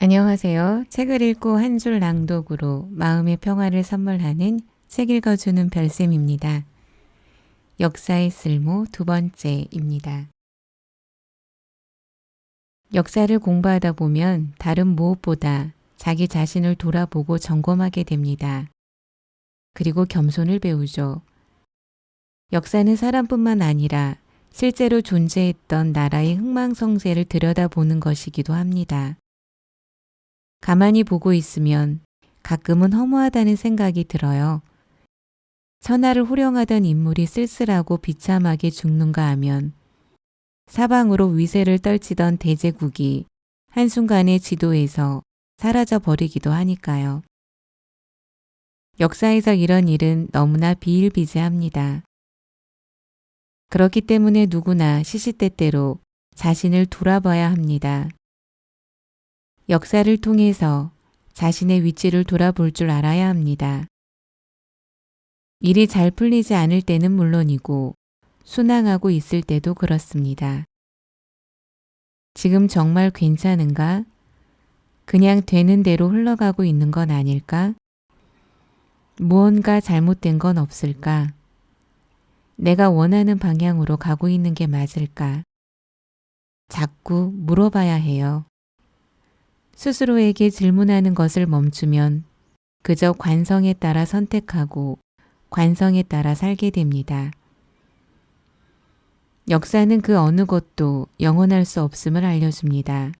안녕하세요. 책을 읽고 한 줄 낭독으로 마음의 평화를 선물하는 책 읽어주는 별쌤입니다. 역사의 쓸모 두 번째입니다. 역사를 공부하다 보면 다른 무엇보다 자기 자신을 돌아보고 점검하게 됩니다. 그리고 겸손을 배우죠. 역사는 사람뿐만 아니라 실제로 존재했던 나라의 흥망성쇠를 들여다보는 것이기도 합니다. 가만히 보고 있으면 가끔은 허무하다는 생각이 들어요. 천하를 호령하던 인물이 쓸쓸하고 비참하게 죽는가 하면 사방으로 위세를 떨치던 대제국이 한순간에 지도에서 사라져 버리기도 하니까요. 역사에서 이런 일은 너무나 비일비재합니다. 그렇기 때문에 누구나 시시때때로 자신을 돌아봐야 합니다. 역사를 통해서 자신의 위치를 돌아볼 줄 알아야 합니다. 일이 잘 풀리지 않을 때는 물론이고 순항하고 있을 때도 그렇습니다. 지금 정말 괜찮은가? 그냥 되는 대로 흘러가고 있는 건 아닐까? 무언가 잘못된 건 없을까? 내가 원하는 방향으로 가고 있는 게 맞을까? 자꾸 물어봐야 해요. 스스로에게 질문하는 것을 멈추면 그저 관성에 따라 선택하고 관성에 따라 살게 됩니다. 역사는 그 어느 것도 영원할 수 없음을 알려줍니다.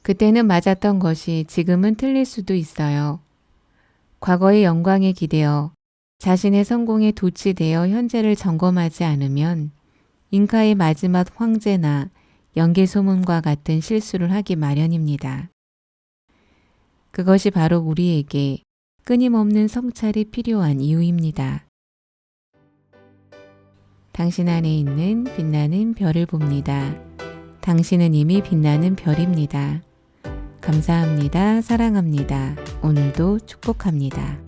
그때는 맞았던 것이 지금은 틀릴 수도 있어요. 과거의 영광에 기대어 자신의 성공에 도취되어 현재를 점검하지 않으면 잉카의 마지막 황제나 연개소문과 같은 실수를 하기 마련입니다. 그것이 바로 우리에게 끊임없는 성찰이 필요한 이유입니다. 당신 안에 있는 빛나는 별을 봅니다. 당신은 이미 빛나는 별입니다. 감사합니다. 사랑합니다. 오늘도 축복합니다.